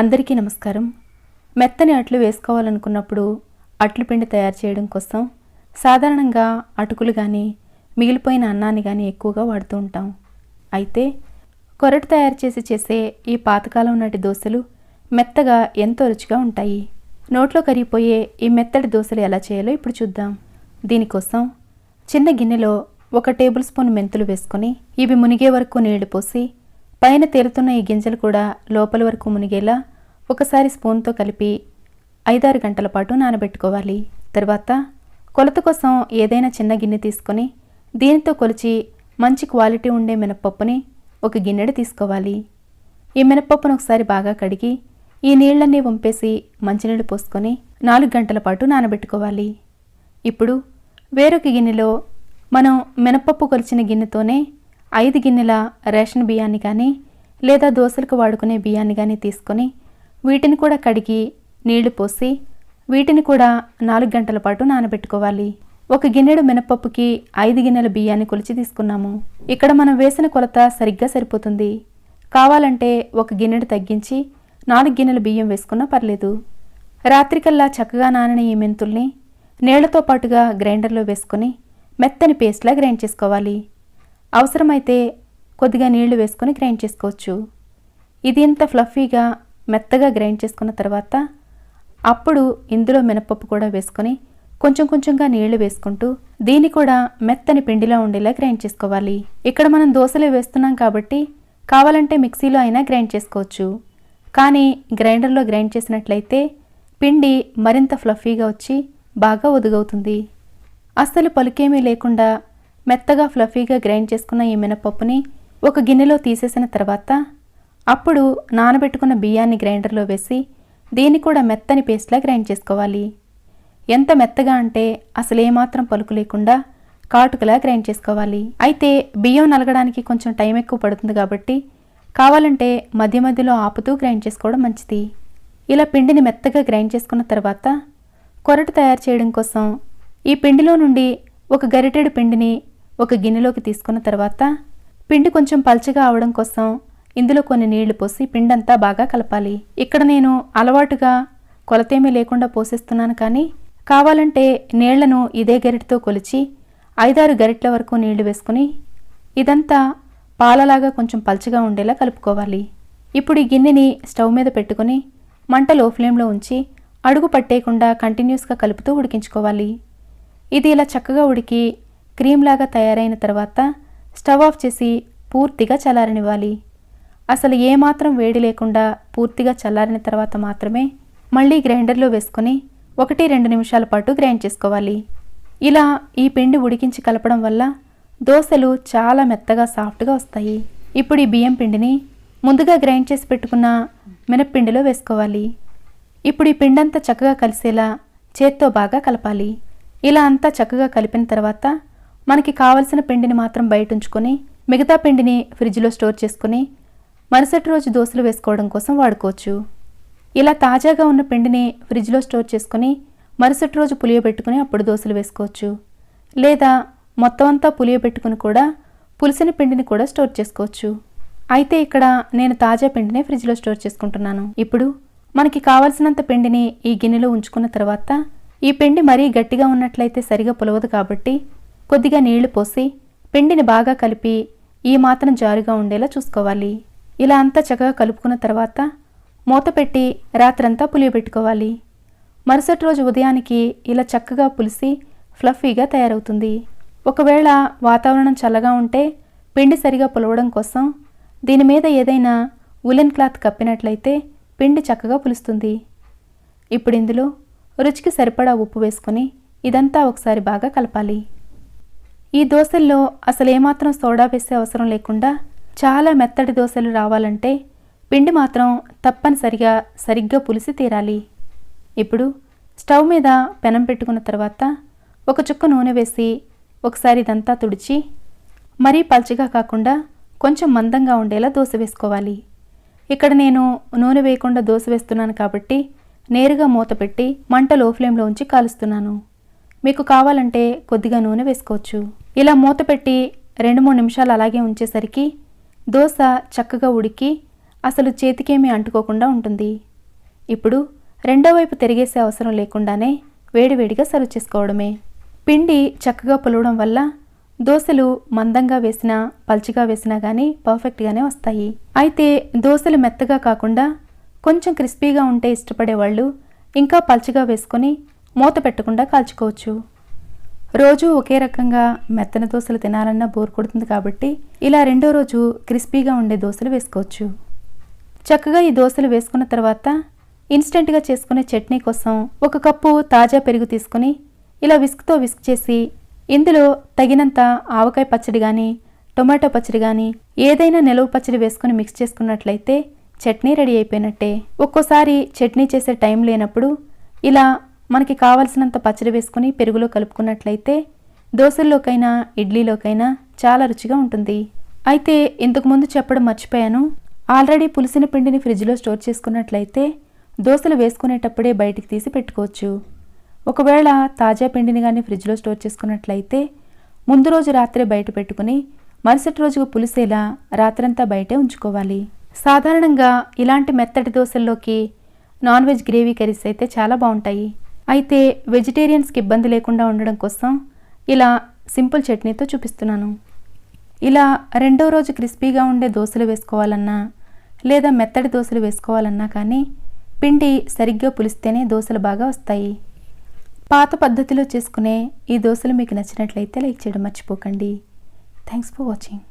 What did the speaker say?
అందరికీ నమస్కారం. మెత్తని అట్లు వేసుకోవాలనుకున్నప్పుడు అట్లు పిండి తయారు చేయడం కోసం సాధారణంగా అటుకులు కానీ మిగిలిపోయిన అన్నాన్ని కానీ ఎక్కువగా వాడుతూ ఉంటాం. అయితే కొరటు తయారు చేసి చేసే ఈ పాతకాలం నాటి దోశలు మెత్తగా ఎంతో రుచిగా ఉంటాయి. నోట్లో కరిగిపోయే ఈ మెత్తటి దోశలు ఎలా చేయాలో ఇప్పుడు చూద్దాం. దీనికోసం చిన్న గిన్నెలో ఒక టేబుల్ స్పూన్ మెంతులు వేసుకొని ఇవి మునిగే వరకు నీళ్ళు పోసి పైన తేలుతున్న ఈ గింజలు కూడా లోపల వరకు మునిగేలా ఒకసారి స్పూన్తో కలిపి ఐదారు గంటల పాటు నానబెట్టుకోవాలి. తర్వాత కొలత కోసం ఏదైనా చిన్న గిన్నె తీసుకొని దీనితో కొలిచి మంచి క్వాలిటీ ఉండే మినపప్పుని ఒక గిన్నెడు తీసుకోవాలి. ఈ మినపప్పును ఒకసారి బాగా కడిగి ఈ నీళ్ళన్నీ వంపేసి మంచినీళ్ళు పోసుకొని నాలుగు గంటల పాటు నానబెట్టుకోవాలి. ఇప్పుడు వేరొక గిన్నెలో మనం మినపప్పు కొలిచిన గిన్నెతోనే ఐదు గిన్నెల రేషన్ బియ్యాన్ని కానీ లేదా దోశలకు వాడుకునే బియ్యాన్ని కానీ తీసుకొని వీటిని కూడా కడిగి నీళ్ళు పోసి వీటిని కూడా నాలుగు గంటల పాటు నానబెట్టుకోవాలి. ఒక గిన్నెడు మినపప్పుకి ఐదు గిన్నెల బియ్యాన్ని కొలిచి తీసుకున్నాము. ఇక్కడ మనం వేసిన కొలత సరిగ్గా సరిపోతుంది. కావాలంటే ఒక గిన్నెడు తగ్గించి నాలుగు గిన్నెల బియ్యం వేసుకున్నా పర్లేదు. రాత్రికల్లా చక్కగా నానిన ఈ మెంతుల్ని నీళ్ళతో పాటుగా గ్రైండర్లో వేసుకొని మెత్తని పేస్ట్లా గ్రైండ్ చేసుకోవాలి. అవసరమైతే కొద్దిగా నీళ్ళు వేసుకొని గ్రైండ్ చేసుకోవచ్చు. ఇది ఇంత ఫ్లఫీగా మెత్తగా గ్రైండ్ చేసుకున్న తర్వాత అప్పుడు ఇందులో మినపప్పు కూడా వేసుకొని కొంచెం కొంచెంగా నీళ్ళు వేసుకుంటూ దీన్ని కూడా మెత్తని పిండిలా ఉండేలా గ్రైండ్ చేసుకోవాలి. ఇక్కడ మనం దోశలు వేస్తున్నాం కాబట్టి కావాలంటే మిక్సీలో అయినా గ్రైండ్ చేసుకోవచ్చు. కానీ గ్రైండర్లో గ్రైండ్ చేసినట్లయితే పిండి మరింత ఫ్లఫీగా వచ్చి బాగా ఒదుగవుతుంది. అస్సలు పలుకేమీ లేకుండా మెత్తగా ఫ్లఫీగా గ్రైండ్ చేసుకున్న ఈ మినపప్పుని ఒక గిన్నెలో తీసేసిన తర్వాత అప్పుడు నానబెట్టుకున్న బియ్యాన్ని గ్రైండర్లో వేసి దీన్ని కూడా మెత్తని పేస్ట్లా గ్రైండ్ చేసుకోవాలి. ఎంత మెత్తగా అంటే అసలు ఏమాత్రం పలుకు లేకుండా కాటుకలా గ్రైండ్ చేసుకోవాలి. అయితే బియ్యం నలగడానికి కొంచెం టైం ఎక్కువ పడుతుంది కాబట్టి కావాలంటే మధ్య మధ్యలో ఆపుతూ గ్రైండ్ చేసుకోవడం మంచిది. ఇలా పిండిని మెత్తగా గ్రైండ్ చేసుకున్న తర్వాత కొరటు తయారు చేయడం కోసం ఈ పిండిలో నుండి ఒక గరిటెడు పిండిని ఒక గిన్నెలోకి తీసుకున్న తర్వాత పిండి కొంచెం పల్చగా అవడం కోసం ఇందులో కొన్ని నీళ్ళు పోసి పిండంతా బాగా కలపాలి. ఇక్కడ నేను అలవాటుగా కొలతేమీ లేకుండా పోసేస్తున్నాను కానీ కావాలంటే నీళ్ళను ఇదే గరిటతో కొలిచి ఐదారు గరిట్ల వరకు నీళ్ళు వేసుకుని ఇదంతా పాలలాగా కొంచెం పల్చగా ఉండేలా కలుపుకోవాలి. ఇప్పుడు ఈ గిన్నెని స్టవ్ మీద పెట్టుకుని మంట లో ఫ్లేమ్లో ఉంచి అడుగు పట్టేయకుండా కంటిన్యూస్గా కలుపుతూ ఉడికించుకోవాలి. ఇది ఇలా చక్కగా ఉడికి క్రీమ్లాగా తయారైన తర్వాత స్టవ్ ఆఫ్ చేసి పూర్తిగా చల్లారనివ్వాలి. అసలు ఏమాత్రం వేడి లేకుండా పూర్తిగా చల్లారిన తర్వాత మాత్రమే మళ్ళీ గ్రైండర్లో వేసుకొని ఒకటి రెండు నిమిషాల పాటు గ్రైండ్ చేసుకోవాలి. ఇలా ఈ పిండి ఉడికించి కలపడం వల్ల దోశలు చాలా మెత్తగా సాఫ్ట్గా వస్తాయి. ఇప్పుడు ఈ బియ్యం పిండిని ముందుగా గ్రైండ్ చేసి పెట్టుకున్న మినప్పిండిలో వేసుకోవాలి. ఇప్పుడు ఈ పిండంతా చక్కగా కలిసేలా చేత్తో బాగా కలపాలి. ఇలా అంతా చక్కగా కలిపిన తర్వాత మనకి కావలసిన పిండిని మాత్రం బయట ఉంచుకొని మిగతా పిండిని ఫ్రిడ్జ్లో స్టోర్ చేసుకుని మరుసటి రోజు దోశలు వేసుకోవడం కోసం వాడుకోవచ్చు. ఇలా తాజాగా ఉన్న పిండిని ఫ్రిడ్జ్లో స్టోర్ చేసుకుని మరుసటి రోజు పులియబెట్టుకుని అప్పుడు దోశలు వేసుకోవచ్చు. లేదా మొత్తం అంతా పులియబెట్టుకుని కూడా పులిసిన పిండిని కూడా స్టోర్ చేసుకోవచ్చు. అయితే ఇక్కడ నేను తాజా పిండిని ఫ్రిడ్జ్లో స్టోర్ చేసుకుంటున్నాను. ఇప్పుడు మనకి కావలసినంత పిండిని ఈ గిన్నెలో ఉంచుకున్న తర్వాత ఈ పిండి మరీ గట్టిగా ఉన్నట్లయితే సరిగా పులవదు కాబట్టి కొద్దిగా నీళ్ళు పోసి పిండిని బాగా కలిపి ఈ మాత్రం జారుగా ఉండేలా చూసుకోవాలి. ఇలా అంతా చక్కగా కలుపుకున్న తర్వాత మూత పెట్టి రాత్రంతా పులియబెట్టుకోవాలి. మరుసటి రోజు ఉదయానికి ఇలా చక్కగా పులిసి ఫ్లఫీగా తయారవుతుంది. ఒకవేళ వాతావరణం చల్లగా ఉంటే పిండి సరిగా పులవడం కోసం దీని మీద ఏదైనా ఉలెన్ క్లాత్ కప్పినట్లయితే పిండి చక్కగా పులుస్తుంది. ఇప్పుడు ఇందులో రుచికి సరిపడా ఉప్పు వేసుకొని ఇదంతా ఒకసారి బాగా కలపాలి. ఈ దోశల్లో అసలు ఏమాత్రం సోడా వేసే అవసరం లేకుండా చాలా మెత్తటి దోశలు రావాలంటే పిండి మాత్రం తప్పనిసరిగా సరిగ్గా పులిసి తీరాలి. ఇప్పుడు స్టవ్ మీద పెనం పెట్టుకున్న తర్వాత ఒక చుక్క నూనె వేసి ఒకసారి ఇదంతా తుడిచి మరీ పల్చగా కాకుండా కొంచెం మందంగా ఉండేలా దోశ వేసుకోవాలి. ఇక్కడ నేను నూనె వేయకుండా దోశ వేస్తున్నాను కాబట్టి నేరుగా మూత పెట్టి మంట లో ఫ్లేమ్లో ఉంచి కాలుస్తున్నాను. మీకు కావాలంటే కొద్దిగా నూనె వేసుకోవచ్చు. ఇలా మూత పెట్టి రెండు మూడు నిమిషాలు అలాగే ఉంచేసరికి దోశ చక్కగా ఉడికి అసలు చేతికేమీ అంటుకోకుండా ఉంటుంది. ఇప్పుడు రెండో వైపు తిరిగేసే అవసరం లేకుండానే వేడివేడిగా సర్వ్ చేసుకోవడమే. పిండి చక్కగా పులవడం వల్ల దోశలు మందంగా వేసినా పల్చిగా వేసినా కానీ పర్ఫెక్ట్గానే వస్తాయి. అయితే దోశలు మెత్తగా కాకుండా కొంచెం క్రిస్పీగా ఉంటే ఇష్టపడే వాళ్ళు ఇంకా పల్చగా వేసుకొని మూత పెట్టకుండా కాల్చుకోవచ్చు. రోజు ఒకే రకంగా మెత్తన దోశలు తినాలన్నా బోర్ కొడుతుంది కాబట్టి ఇలా రెండో రోజు క్రిస్పీగా ఉండే దోశలు వేసుకోవచ్చు. చక్కగా ఈ దోశలు వేసుకున్న తర్వాత ఇన్స్టెంట్గా చేసుకునే చట్నీ కోసం ఒక కప్పు తాజా పెరుగు తీసుకొని ఇలా విస్క్తో విస్క్ చేసి ఇందులో తగినంత ఆవకాయ పచ్చడి కానీ టొమాటో పచ్చడి కానీ ఏదైనా నిలవ పచ్చడి వేసుకొని మిక్స్ చేసుకున్నట్లయితే చట్నీ రెడీ అయిపోయినట్టే. ఒక్కోసారి చట్నీ చేసే టైం లేనప్పుడు ఇలా మనకి కావలసినంత పచ్చడి వేసుకుని పెరుగులో కలుపుకున్నట్లయితే దోశల్లోకైనా ఇడ్లీలోకైనా చాలా రుచిగా ఉంటుంది. అయితే ఇంతకుముందు చెప్పడం మర్చిపోయాను. ఆల్రెడీ పులిసిన పిండిని ఫ్రిడ్జ్లో స్టోర్ చేసుకున్నట్లయితే దోశలు వేసుకునేటప్పుడే బయటికి తీసి పెట్టుకోవచ్చు. ఒకవేళ తాజా పిండిని కానీ ఫ్రిడ్జ్లో స్టోర్ చేసుకున్నట్లయితే ముందు రోజు రాత్రే బయట పెట్టుకుని మరుసటి రోజుకు పులిసేలా రాత్రంతా బయటే ఉంచుకోవాలి. సాధారణంగా ఇలాంటి మెత్తటి దోశల్లోకి నాన్ వెజ్ గ్రేవీ కర్రీస్ అయితే చాలా బాగుంటాయి. అయితే వెజిటేరియన్స్కి ఇబ్బంది లేకుండా ఉండడం కోసం ఇలా సింపుల్ చట్నీతో చూపిస్తున్నాను. ఇలా రెండో రోజు క్రిస్పీగా ఉండే దోశలు వేసుకోవాలన్నా లేదా మెత్తడి దోశలు వేసుకోవాలన్నా కానీ పిండి సరిగ్గా పులిస్తేనే దోశలు బాగా వస్తాయి. పాత పద్ధతిలో చేసుకునే ఈ దోశలు మీకు నచ్చినట్లయితే లైక్ చేయడం మర్చిపోకండి. Thanks for watching.